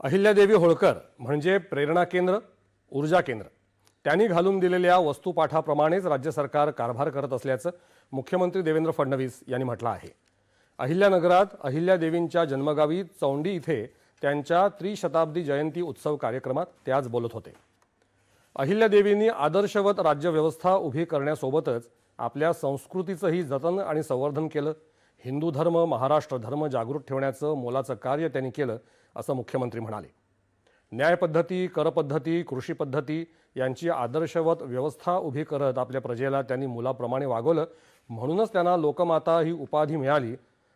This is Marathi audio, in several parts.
अहिल्यादेवी होळकर म्हणजे प्रेरणा केंद्र ऊर्जा केंद्र. त्यांनी घालून दिलेल्या वस्तुपाठाप्रमाणेच राज्य सरकार कारभार करत असल्याचं मुख्यमंत्री देवेंद्र फडणवीस यांनी म्हटलं आहे. अहिल्यानगरात अहिल्यादेवींच्या जन्मगावी चौंडी इथे त्यांच्या त्रिशताब्दी जयंती उत्सव कार्यक्रमात ते आज बोलत होते. अहिल्यादेवींनी आदर्शवत राज्यव्यवस्था उभी करण्यासोबतच आपल्या संस्कृतीचंही जतन आणि संवर्धन केलं. हिंदू धर्म महाराष्ट्र धर्म जागृत ठेवण्याचं मोलाचं कार्य त्यांनी केलं असं मुख्यमंत्री म्हणाले. न्यायपद्धती करपद्धती कृषी पद्धती यांची आदर्शवत व्यवस्था उभी करत आपल्या प्रजेला त्यांनी मुलाप्रमाणे वागवलं म्हणूनच त्यांना लोकमाता ही उपाधी मिळाली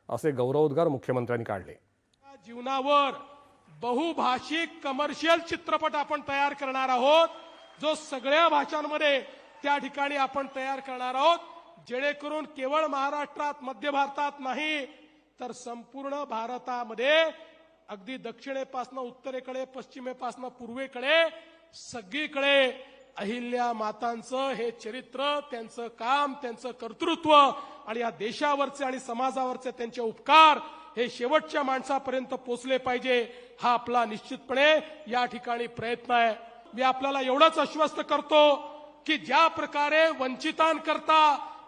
असे गौरवोद्गार मुख्यमंत्र्यांनी काढले. जीवनावर बहुभाषिक कमर्शियल चित्रपट आपण तयार करणार आहोत जो सगळ्या भाषांमध्ये त्या ठिकाणी आपण तयार करणार आहोत. जेणेकरून केवळ महाराष्ट्रात मध्य भारतात नाही तर संपूर्ण भारतामध्ये अगदी दक्षिणेपासनं उत्तरेकडे पश्चिमेपासनं पूर्वेकडे सगळीकडे अहिल्या मातांचं हे चरित्र त्यांचं काम त्यांचं कर्तृत्व आणि या देशावरचे आणि समाजावरचे त्यांचे उपकार हे शेवटच्या माणसापर्यंत पोचले पाहिजे हा आपला निश्चितपणे या ठिकाणी प्रयत्न आहे. मी आपल्याला एवढंच आश्वस्त करतो की ज्या प्रकारे वंचितांकरता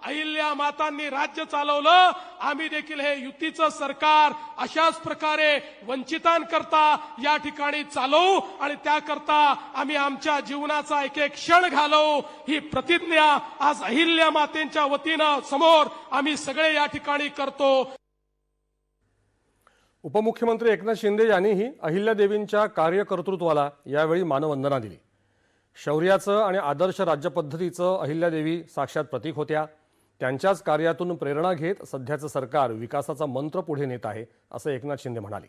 अहिल्या मातांनी राज्य चालवलं. आम्ही देखील हे युतीचं सरकार अशाच प्रकारे वंचितांकरता या ठिकाणी चालवू आणि त्याकरता आम्ही आमच्या जीवनाचा एक एक क्षण घालवू. ही प्रतिज्ञा आज अहिल्या मातेंच्या वतीनं समोर आम्ही सगळे या ठिकाणी करतो. उपमुख्यमंत्री एकनाथ शिंदे यांनीही अहिल्यादेवींच्या कार्यकर्तृत्वाला यावेळी मानवंदना दिली. शौर्याचं आणि आदर्श राज्यपद्धतीचं अहिल्यादेवी साक्षात प्रतीक होत्या. त्यांच्याच कार्यातून प्रेरणा घेत सध्याचं सरकार विकासाचा मंत्र पुढे नेत आहे असं एकनाथ शिंदे म्हणाले.